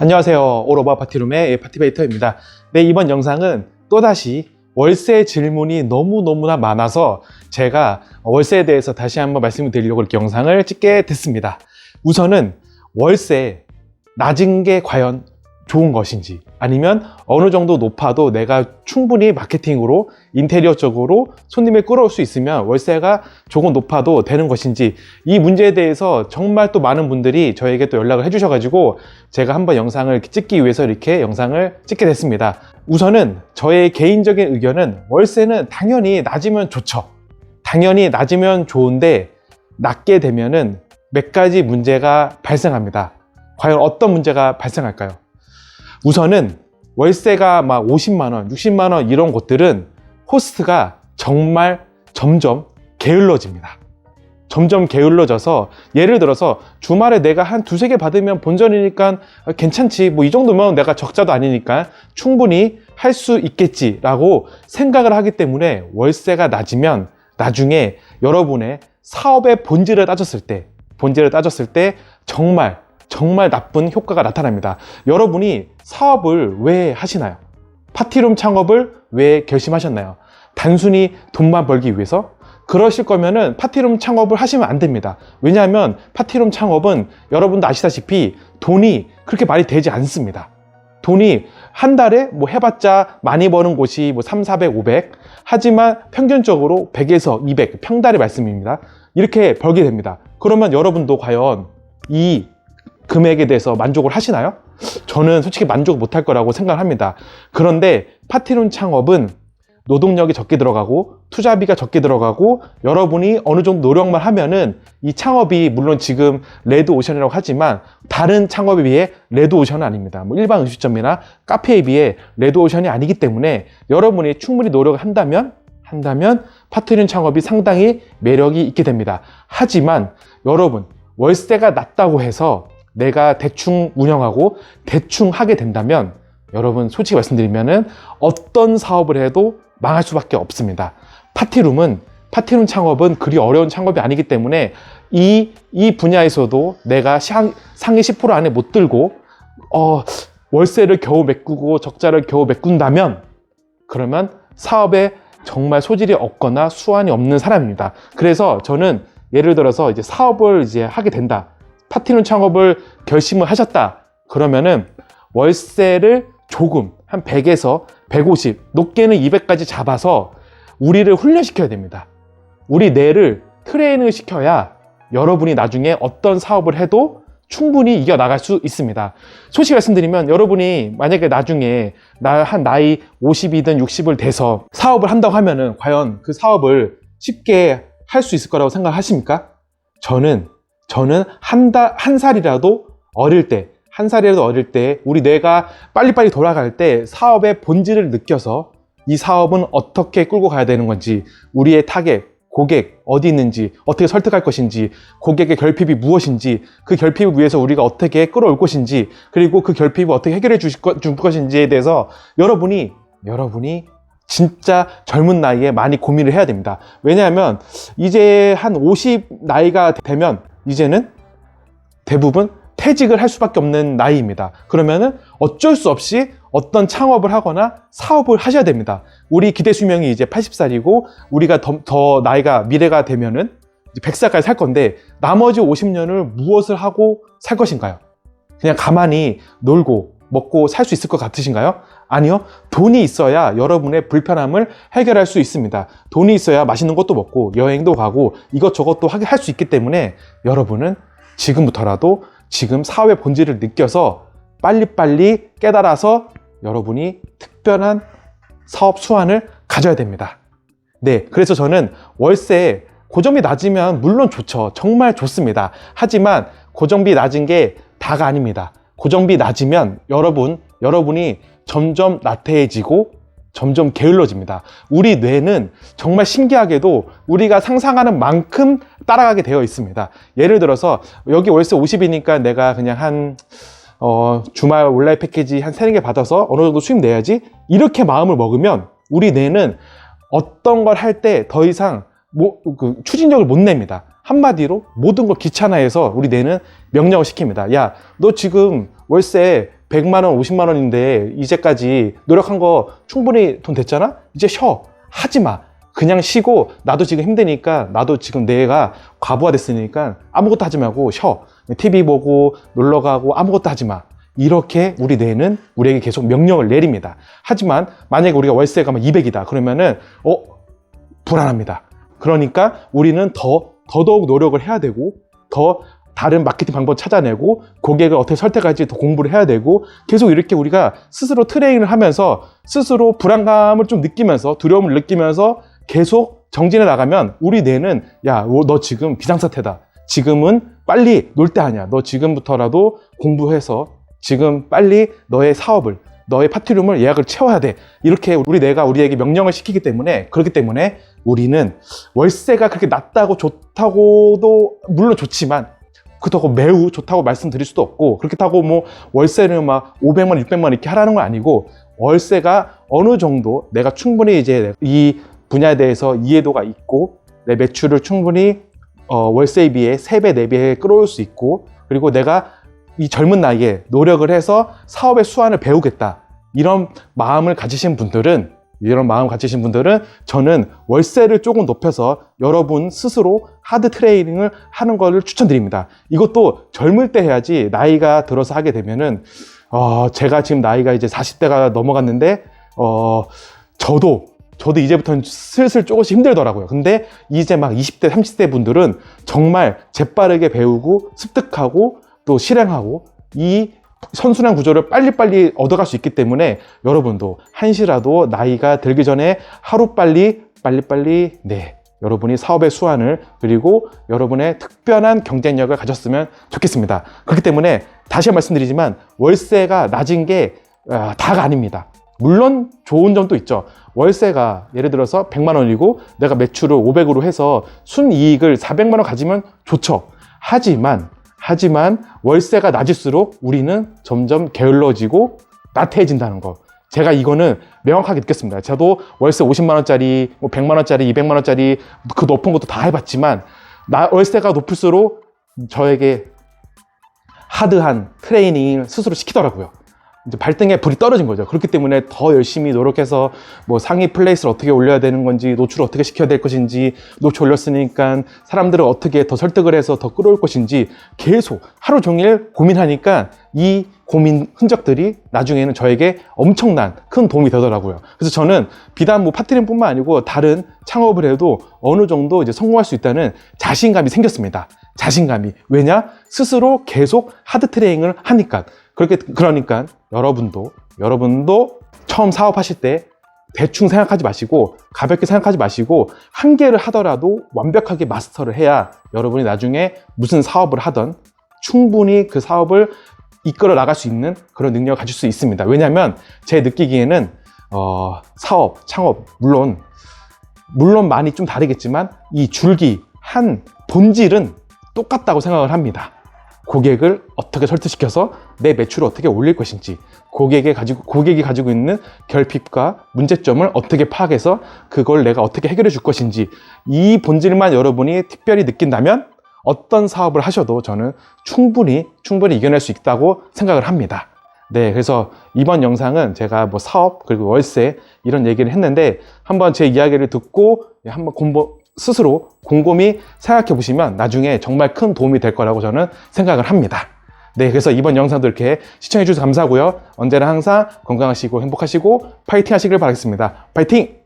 안녕하세요. 오로바 파티룸의 파티베이터입니다. 네, 이번 영상은 또다시 월세 질문이 너무너무나 많아서 제가 월세에 대해서 다시 한번 말씀을 드리려고 이렇게 영상을 찍게 됐습니다. 우선은 월세 낮은 게 과연 좋은 것인지 아니면 어느 정도 높아도 내가 충분히 마케팅으로 인테리어 쪽으로 손님을 끌어올 수 있으면 월세가 조금 높아도 되는 것인지 이 문제에 대해서 정말 또 많은 분들이 저에게 또 연락을 해주셔가지고 제가 한번 영상을 찍기 위해서 이렇게 영상을 찍게 됐습니다. 우선은 저의 개인적인 의견은 월세는 당연히 낮으면 좋죠. 당연히 낮으면 좋은데 낮게 되면은 몇 가지 문제가 발생합니다. 과연 어떤 문제가 발생할까요? 우선은 월세가 막 50만 원, 60만 원 이런 곳들은 호스트가 정말 점점 게을러집니다. 점점 게을러져서 예를 들어서 주말에 내가 한 두세 개 받으면 본전이니까 괜찮지 뭐 이 정도면 내가 적자도 아니니까 충분히 할 수 있겠지라고 생각을 하기 때문에 월세가 낮으면 나중에 여러분의 사업의 본질을 따졌을 때 본질을 따졌을 때 정말 정말 나쁜 효과가 나타납니다. 여러분이 사업을 왜 하시나요? 파티룸 창업을 왜 결심하셨나요? 단순히 돈만 벌기 위해서? 그러실 거면은 파티룸 창업을 하시면 안 됩니다. 왜냐하면 파티룸 창업은 여러분도 아시다시피 돈이 그렇게 많이 되지 않습니다. 돈이 한 달에 뭐 해봤자 많이 버는 곳이 뭐 3, 400, 500. 하지만 평균적으로 100에서 200, 평달의 말씀입니다. 이렇게 벌게 됩니다. 그러면 여러분도 과연 이 금액에 대해서 만족을 하시나요? 저는 솔직히 만족 못할 거라고 생각을 합니다. 그런데 파티룸 창업은 노동력이 적게 들어가고 투자비가 적게 들어가고 여러분이 어느 정도 노력만 하면은 이 창업이 물론 지금 레드 오션이라고 하지만 다른 창업에 비해 레드 오션은 아닙니다. 뭐 일반 음식점이나 카페에 비해 레드 오션이 아니기 때문에 여러분이 충분히 노력을 한다면 한다면 파티룸 창업이 상당히 매력이 있게 됩니다. 하지만 여러분 월세가 낮다고 해서 내가 대충 운영하고 대충 하게 된다면 여러분 솔직히 말씀드리면은 어떤 사업을 해도 망할 수밖에 없습니다. 파티룸은 파티룸 창업은 그리 어려운 창업이 아니기 때문에 이, 이 분야에서도 내가 상, 상위 10% 안에 못 들고 어, 월세를 겨우 메꾸고 적자를 겨우 메꾼다면 그러면 사업에 정말 소질이 없거나 수완이 없는 사람입니다. 그래서 저는 예를 들어서 이제 사업을 이제 하게 된다. 파티룸 창업을 결심을 하셨다. 그러면은 월세를 조금 한 100에서 150, 높게는 200까지 잡아서 우리를 훈련시켜야 됩니다. 우리 뇌를 트레이닝을 시켜야 여러분이 나중에 어떤 사업을 해도 충분히 이겨 나갈 수 있습니다. 솔직히 말씀드리면 여러분이 만약에 나중에 나 한 나이 50이든 60을 돼서 사업을 한다고 하면은 과연 그 사업을 쉽게 할 수 있을 거라고 생각하십니까? 저는 저는 한 달, 한 살이라도 어릴 때, 한 살이라도 어릴 때 우리 뇌가 빨리빨리 돌아갈 때 사업의 본질을 느껴서 이 사업은 어떻게 끌고 가야 되는 건지, 우리의 타겟, 고객 어디 있는지, 어떻게 설득할 것인지, 고객의 결핍이 무엇인지, 그 결핍을 위해서 우리가 어떻게 끌어올 것인지, 그리고 그 결핍을 어떻게 해결해 주실 것, 줄 것인지에 대해서 여러분이, 여러분이 진짜 젊은 나이에 많이 고민을 해야 됩니다. 왜냐하면 이제 한 50 나이가 되면 이제는 대부분 퇴직을 할 수밖에 없는 나이입니다. 그러면은 어쩔 수 없이 어떤 창업을 하거나 사업을 하셔야 됩니다. 우리 기대 수명이 이제 80살이고 우리가 더, 더 나이가 미래가 되면은 100살까지 살 건데 나머지 50년을 무엇을 하고 살 것인가요? 그냥 가만히 놀고 먹고 살 수 있을 것 같으신가요? 아니요. 돈이 있어야 여러분의 불편함을 해결할 수 있습니다. 돈이 있어야 맛있는 것도 먹고 여행도 가고 이것저것도 할 수 있기 때문에 여러분은 지금부터라도 지금 사업의 본질을 느껴서 빨리빨리 깨달아서 여러분이 특별한 사업 수완을 가져야 됩니다. 네. 그래서 저는 월세 고정비 낮으면 물론 좋죠. 정말 좋습니다. 하지만 고정비 낮은 게 다가 아닙니다. 고정비 낮으면 여러분, 여러분이 점점 나태해지고 점점 게을러집니다. 우리 뇌는 정말 신기하게도 우리가 상상하는 만큼 따라가게 되어 있습니다. 예를 들어서 여기 월세 50이니까 내가 그냥 한 어, 주말 온라인 패키지 한 3, 4개 받아서 어느 정도 수입 내야지 이렇게 마음을 먹으면 우리 뇌는 어떤 걸 할 때 더 이상 뭐, 그 추진력을 못 냅니다. 한마디로 모든 걸 귀찮아해서 우리 뇌는 명령을 시킵니다. 야, 너 지금 월세 100만 원, 50만 원인데 이제까지 노력한 거 충분히 돈 됐잖아? 이제 쉬어. 하지 마. 그냥 쉬고 나도 지금 힘드니까 나도 지금 내가 과부하 됐으니까 아무것도 하지 말고 쉬어. TV 보고 놀러 가고 아무것도 하지 마. 이렇게 우리 뇌는 우리에게 계속 명령을 내립니다. 하지만 만약에 우리가 월세가 막 200이다. 그러면은 어 불안합니다. 그러니까 우리는 더 더더욱 노력을 해야 되고 더 다른 마케팅 방법 찾아내고 고객을 어떻게 설득할지 더 공부를 해야 되고 계속 이렇게 우리가 스스로 트레이닝을 하면서 스스로 불안감을 좀 느끼면서 두려움을 느끼면서 계속 정진해 나가면 우리 뇌는 야 너 지금 비상사태다. 지금은 빨리 놀 때 아니야. 너 지금부터라도 공부해서 지금 빨리 너의 사업을 너의 파티룸을 예약을 채워야 돼. 이렇게 우리 뇌가 우리에게 명령을 시키기 때문에 그렇기 때문에 우리는 월세가 그렇게 낮다고 좋다고도 물론 좋지만 그렇다고 매우 좋다고 말씀드릴 수도 없고 그렇게 타고 뭐 월세를 막 500만, 600만 이렇게 하라는 건 아니고 월세가 어느 정도 내가 충분히 이제 이 분야에 대해서 이해도가 있고 내 매출을 충분히 어, 월세에 비해 3배, 4배 끌어올 수 있고 그리고 내가 이 젊은 나이에 노력을 해서 사업의 수완을 배우겠다. 이런 마음을 가지신 분들은 이런 마음 가지신 분들은 저는 월세를 조금 높여서 여러분 스스로 하드 트레이닝을 하는 것을 추천드립니다. 이것도 젊을 때 해야지 나이가 들어서 하게 되면은 어, 제가 지금 나이가 이제 40대가 넘어갔는데 어, 저도 저도 이제부터는 슬슬 조금씩 힘들더라고요. 근데 이제 막 20대, 30대 분들은 정말 재빠르게 배우고 습득하고 또 실행하고 이 선순환 구조를 빨리빨리 얻어갈 수 있기 때문에 여러분도 한시라도 나이가 들기 전에 하루빨리 빨리빨리 네 여러분이 사업의 수완을 그리고 여러분의 특별한 경쟁력을 가졌으면 좋겠습니다. 그렇기 때문에 다시 말씀드리지만 월세가 낮은 게 아, 다가 아닙니다. 물론 좋은 점도 있죠. 월세가 예를 들어서 100만 원이고 내가 매출을 500으로 해서 순이익을 400만 원 가지면 좋죠. 하지만 하지만 월세가 낮을수록 우리는 점점 게을러지고 나태해진다는 거. 제가 이거는 명확하게 느꼈습니다. 저도 월세 50만 원짜리, 뭐 100만 원짜리, 200만 원짜리 그 높은 것도 다 해봤지만 나 월세가 높을수록 저에게 하드한 트레이닝을 스스로 시키더라고요. 이제 발등에 불이 떨어진 거죠. 그렇기 때문에 더 열심히 노력해서 뭐 상위 플레이스를 어떻게 올려야 되는 건지, 노출을 어떻게 시켜야 될 것인지, 노출 올렸으니까 사람들을 어떻게 더 설득을 해서 더 끌어올 것인지 계속 하루 종일 고민하니까 이 고민 흔적들이 나중에는 저에게 엄청난 큰 도움이 되더라고요. 그래서 저는 비단 뭐 파트림뿐만 아니고 다른 창업을 해도 어느 정도 이제 성공할 수 있다는 자신감이 생겼습니다. 자신감이. 왜냐? 스스로 계속 하드 트레이닝을 하니까. 그렇게, 그러니까 여러분도, 여러분도 처음 사업하실 때 대충 생각하지 마시고 가볍게 생각하지 마시고 한 개를 하더라도 완벽하게 마스터를 해야 여러분이 나중에 무슨 사업을 하던 충분히 그 사업을 이끌어 나갈 수 있는 그런 능력을 가질 수 있습니다. 왜냐하면 제 느끼기에는 어, 사업, 창업 물론 물론 많이 좀 다르겠지만 이 줄기 한 본질은 똑같다고 생각을 합니다. 고객을 어떻게 설득시켜서 내 매출을 어떻게 올릴 것인지, 고객이 가지고, 고객이 가지고 있는 결핍과 문제점을 어떻게 파악해서 그걸 내가 어떻게 해결해 줄 것인지, 이 본질만 여러분이 특별히 느낀다면 어떤 사업을 하셔도 저는 충분히, 충분히 이겨낼 수 있다고 생각을 합니다. 네, 그래서 이번 영상은 제가 뭐 사업, 그리고 월세, 이런 얘기를 했는데, 한번 제 이야기를 듣고, 한번 공부, 스스로 곰곰이 생각해 보시면 나중에 정말 큰 도움이 될 거라고 저는 생각을 합니다. 네, 그래서 이번 영상도 이렇게 시청해 주셔서 감사하고요. 언제나 항상 건강하시고 행복하시고 파이팅 하시길 바라겠습니다. 파이팅!